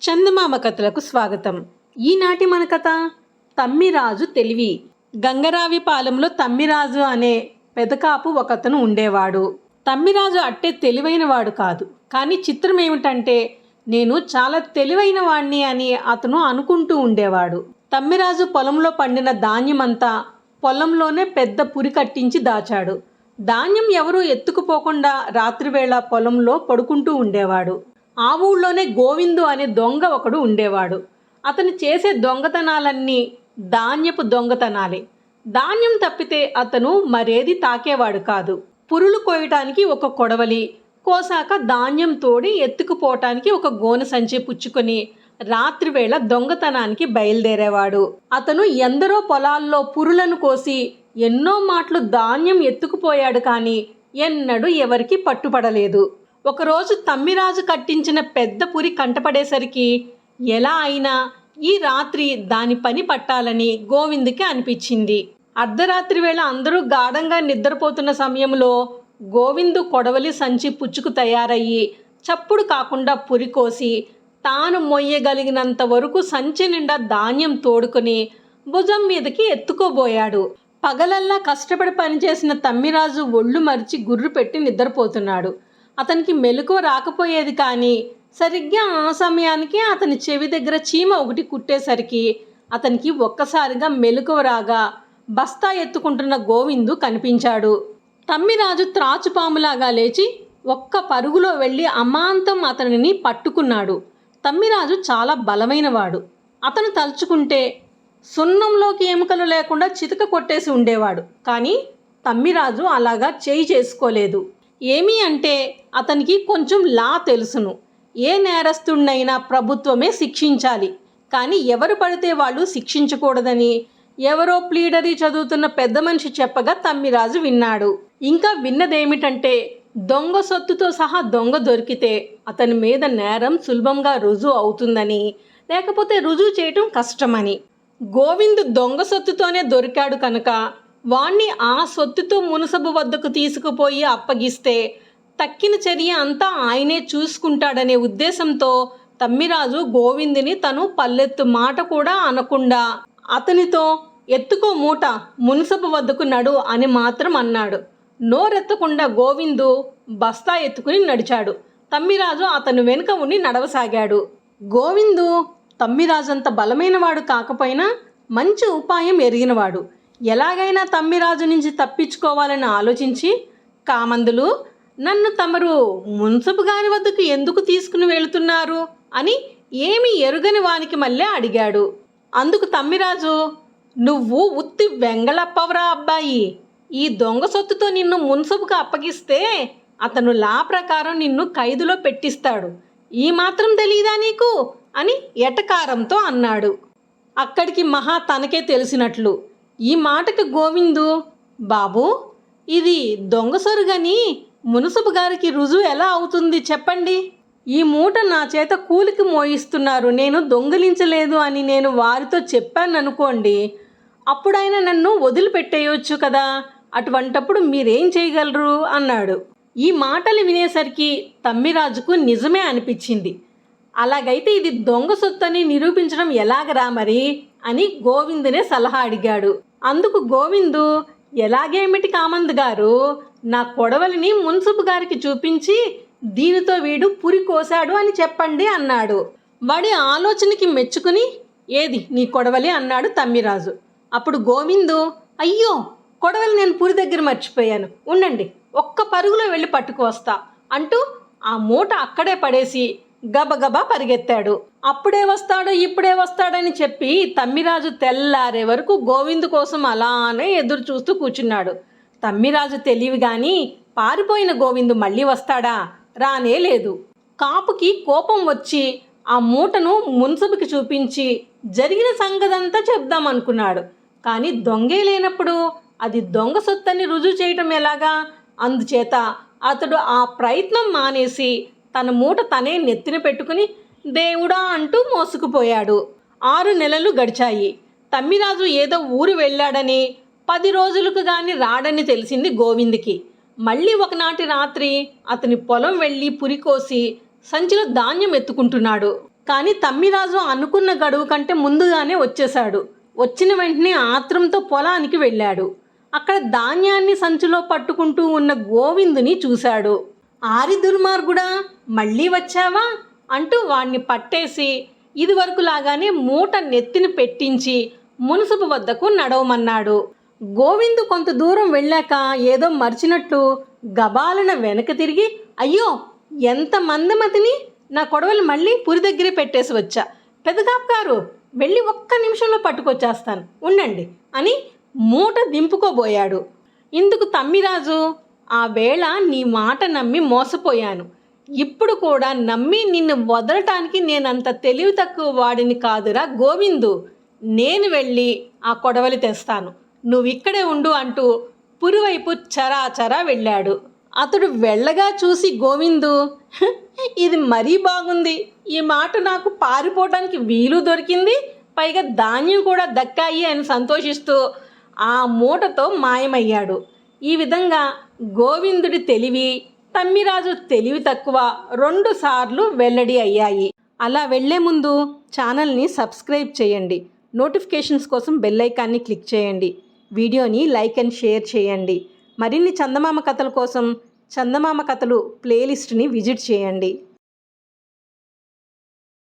చందమామ కథలకు స్వాగతం. ఈనాటి మన కథ తమ్మిరాజు తెలివి. గంగరావి పాలెంలో తమ్మిరాజు అనే పెదకాపు ఒకతను ఉండేవాడు. తమ్మిరాజు అట్టే తెలివైన వాడు కాదు. కానీ చిత్రం ఏమిటంటే నేను చాలా తెలివైన వాణ్ణి అని అతను అనుకుంటూ ఉండేవాడు. తమ్మిరాజు పొలంలో పండిన ధాన్యమంతా పొలంలోనే పెద్ద పురి కట్టించి దాచాడు. ధాన్యం ఎవరూ ఎత్తుకుపోకుండా రాత్రివేళ పొలంలో పడుకుంటూ ఉండేవాడు. ఆ ఊళ్ళోనే గోవిందు అనే దొంగ ఒకడు ఉండేవాడు. అతను చేసే దొంగతనాలన్నీ ధాన్యపు దొంగతనాలే. ధాన్యం తప్పితే అతను మరేది తాకేవాడు కాదు. పురులు కోయటానికి ఒక కొడవలి కోసాక ధాన్యం తోడి ఎత్తుకుపోవటానికి ఒక గోనె సంచి పుచ్చుకొని రాత్రివేళ దొంగతనానికి బయలుదేరేవాడు. అతను ఎందరో పొలాల్లో పురులను కోసి ఎన్నో మాటలు ధాన్యం ఎత్తుకుపోయాడు కానీ ఎన్నడూ ఎవరికి పట్టుపడలేదు. ఒకరోజు తమ్మిరాజు కట్టించిన పెద్ద పురి కంటపడేసరికి ఎలా అయినా ఈ రాత్రి దాని పని పట్టాలని గోవిందుకి అనిపించింది. అర్ధరాత్రి వేళ అందరూ గాఢంగా నిద్రపోతున్న సమయంలో గోవిందు కొడవలి సంచి పుచ్చుకు తయారయ్యి చప్పుడు కాకుండా పురి కోసి తాను మొయ్యగలిగినంత వరకు సంచి నిండా ధాన్యం తోడుకొని భుజం మీదకి ఎత్తుకోబోయాడు. పగలల్లా కష్టపడి పనిచేసిన తమ్మిరాజు ఒళ్ళు మరిచి గుర్రు పెట్టి నిద్రపోతున్నాడు. అతనికి మెలకువ రాకపోయేది కానీ సరిగ్గా ఆ సమయానికి అతని చెవి దగ్గర చీమ ఒకటి కుట్టేసరికి అతనికి ఒక్కసారిగా మెలకువ రాగా బస్తా ఎత్తుకుంటున్న గోవిందు కనిపించాడు. తమ్మిరాజు త్రాచుపాములాగా లేచి ఒక్క పరుగులో వెళ్ళి అమాంతం అతనిని పట్టుకున్నాడు. తమ్మిరాజు చాలా బలమైనవాడు. అతను తలుచుకుంటే సున్నంలోకి ఎముకలు లేకుండా చితక కొట్టేసి ఉండేవాడు. కానీ తమ్మిరాజు అలాగా చేయి చేసుకోలేదు. ఏమీ అంటే అతనికి కొంచెం లా తెలుసును. ఏ నేరస్తుడినైనా ప్రభుత్వమే శిక్షించాలి. కానీ ఎవరు పడితే వాళ్ళు శిక్షించకూడదని. ఎవరో ప్లీడరీ చదువుతున్న పెద్ద మనిషి చెప్పగా తమ్మిరాజు విన్నాడు. ఇంకా విన్నదేమిటంటే దొంగ సొత్తుతో సహా దొంగ దొరికితే అతని మీద నేరం సులభంగా రుజువు అవుతుందని. లేకపోతే రుజువు చేయటం కష్టమని. గోవింద్ దొంగ సొత్తుతోనే దొరికాడు కనుక వాణ్ణి ఆ సొత్తుతో మునసబు వద్దకు తీసుకుపోయి అప్పగిస్తే తక్కిన చర్య అంతా ఆయనే చూసుకుంటాడనే ఉద్దేశంతో తమ్మిరాజు గోవిందుని తను పల్లెత్తు మాట కూడా అనకుండా అతనితో ఎత్తుకో మూట మునసబు వద్దకు నడు అని మాత్రం అన్నాడు. నోరెత్తకుండా గోవిందు బస్తా ఎత్తుకుని నడిచాడు. తమ్మిరాజు అతను వెనుక ఉండి నడవసాగాడు. గోవిందు తమ్మిరాజంత బలమైనవాడు కాకపోయినా మంచి ఉపాయం ఎరిగినవాడు. ఎలాగైనా తమ్మిరాజు నుంచి తప్పించుకోవాలని ఆలోచించి కామందులు నన్ను తమరు మున్సబు గారి వద్దకు ఎందుకు తీసుకుని వెళుతున్నారు? అని ఏమి ఎరుగని వానికి మళ్ళీ అడిగాడు. అందుకు తమ్మిరాజు నువ్వు ఉత్తి వెంగళప్పవరా అబ్బాయి. ఈ దొంగ సొత్తుతో నిన్ను మున్సబుకు అప్పగిస్తే అతను లా ప్రకారం నిన్ను ఖైదులో పెట్టిస్తాడు. ఈ మాత్రం తెలీదా నీకు? అని ఎటకారంతో అన్నాడు. అక్కడికి మహా తనకే తెలిసినట్లు ఈ మాటకి గోవిందు బాబు ఇది దొంగ సరుగని మునుసబు గారికి రుజువు ఎలా అవుతుంది చెప్పండి. ఈ మూట నా చేత కూలికి మోయిస్తున్నారు. నేను దొంగిలించలేదు అని నేను వారితో చెప్పాను అనుకోండి అప్పుడైనా నన్ను వదిలిపెట్టేయొచ్చు కదా. అటువంటప్పుడు మీరేం చేయగలరు? అన్నాడు. ఈ మాటలు వినేసరికి తమ్మిరాజుకు నిజమే అనిపించింది. అలాగైతే ఇది దొంగ సొత్తని నిరూపించడం ఎలాగరా మరి? అని గోవిందునే సలహా అడిగాడు. అందుకు గోవిందు ఎలాగేమిటి కామంద్ గారు? నా కొడవలిని మున్సిపు గారికి చూపించి దీనితో వీడు పురి కోశాడు అని చెప్పండి అన్నాడు. వాడి ఆలోచనకి మెచ్చుకుని ఏది నీ కొడవలి అన్నాడు తమ్మిరాజు. అప్పుడు గోవిందు అయ్యో కొడవలి నేను పురి దగ్గర మర్చిపోయాను. ఉండండి ఒక్క పరుగులో వెళ్ళి పట్టుకు వస్తా అంటూ ఆ మూట అక్కడే పడేసి గబగబా పరిగెత్తాడు. అప్పుడే వస్తాడు ఇప్పుడే వస్తాడని చెప్పి తమ్మిరాజు తెల్లారే వరకు గోవిందు కోసం అలానే ఎదురు చూస్తూ కూర్చున్నాడు తమ్మిరాజు తెలివి గాని పారిపోయిన గోవిందు మళ్ళీ వస్తాడా? రానే లేదు. కాపుకి కోపం వచ్చి ఆ మూటను మున్సబుకి చూపించి జరిగిన సంగతంతా చెప్దామనుకున్నాడు కానీ దొంగే లేనప్పుడు అది దొంగ సొత్తని రుజువు చేయటం ఎలాగా? అందుచేత అతడు ఆ ప్రయత్నం మానేసి తన మూట తనే నెత్తిన పెట్టుకుని దేవుడా అంటూ మోసుకుపోయాడు. ఆరు నెలలు గడిచాయి. తమ్మిరాజు ఏదో ఊరు వెళ్ళాడని పది రోజులకు గాని రాడని తెలిసింది గోవింద్కి. మళ్ళీ ఒకనాటి రాత్రి అతని పొలం వెళ్ళి పురికోసి సంచిలో ధాన్యం ఎత్తుకుంటున్నాడు. కానీ తమ్మిరాజు అనుకున్న గడువు కంటే ముందుగానే వచ్చేశాడు. వచ్చిన వెంటనే ఆత్రంతో పొలానికి వెళ్ళాడు. అక్కడ ధాన్యాన్ని సంచిలో పట్టుకుంటూ ఉన్న గోవిందుని చూశాడు. ఆరి దుర్మార్గుడా మళ్ళీ వచ్చావా? అంటూ వాణ్ణి పట్టేసి ఇదివరకు లాగానే మూట నెత్తిన పెట్టించి మున్సుపు వద్దకు నడవమన్నాడు. గోవిందు కొంత దూరం వెళ్ళాక ఏదో మర్చినట్లు గబాలన వెనక తిరిగి అయ్యో ఎంత మందమతిని? నా కొడవలు మళ్ళీ పురి దగ్గరే పెట్టేసి వచ్చా. పెదగాపు గారు వెళ్ళి ఒక్క నిమిషంలో పట్టుకొచ్చేస్తాను. ఉండండి అని మూట దింపుకోబోయాడు. ఇందుకు తమ్మిరాజు ఆ వేళ నీ మాట నమ్మి మోసపోయాను. ఇప్పుడు కూడా నమ్మి నిన్ను వదలటానికి నేనంత తెలివి తక్కువ వాడిని కాదురా గోవిందు. నేను వెళ్ళి ఆ కొడవలి తెస్తాను. నువ్వు ఇక్కడే ఉండు అంటూ పురువైపు చరాచరా వెళ్ళాడు. అతడు వెళ్ళగా చూసి గోవిందు ఇది మరీ బాగుంది. ఈ మాట నాకు పారిపోవడానికి వీలు దొరికింది. పైగా ధాన్యం కూడా దక్కాయి అని సంతోషిస్తూ ఆ మూటతో మాయమయ్యాడు. ఈ విధంగా గోవిందుడి తెలివి తమ్మిరాజు తెలివి తక్కువ రెండు సార్లు వెల్లడి అయ్యాయి. అలా వెళ్ళే ముందు ఛానల్ని సబ్స్క్రైబ్ చేయండి. నోటిఫికేషన్స్ కోసం బెల్ ఐకాన్ని క్లిక్ చేయండి. వీడియోని లైక్ అండ్ షేర్ చేయండి. మరిన్ని చందమామ కథల కోసం చందమామ కథలు ప్లేలిస్ట్ని విజిట్ చేయండి.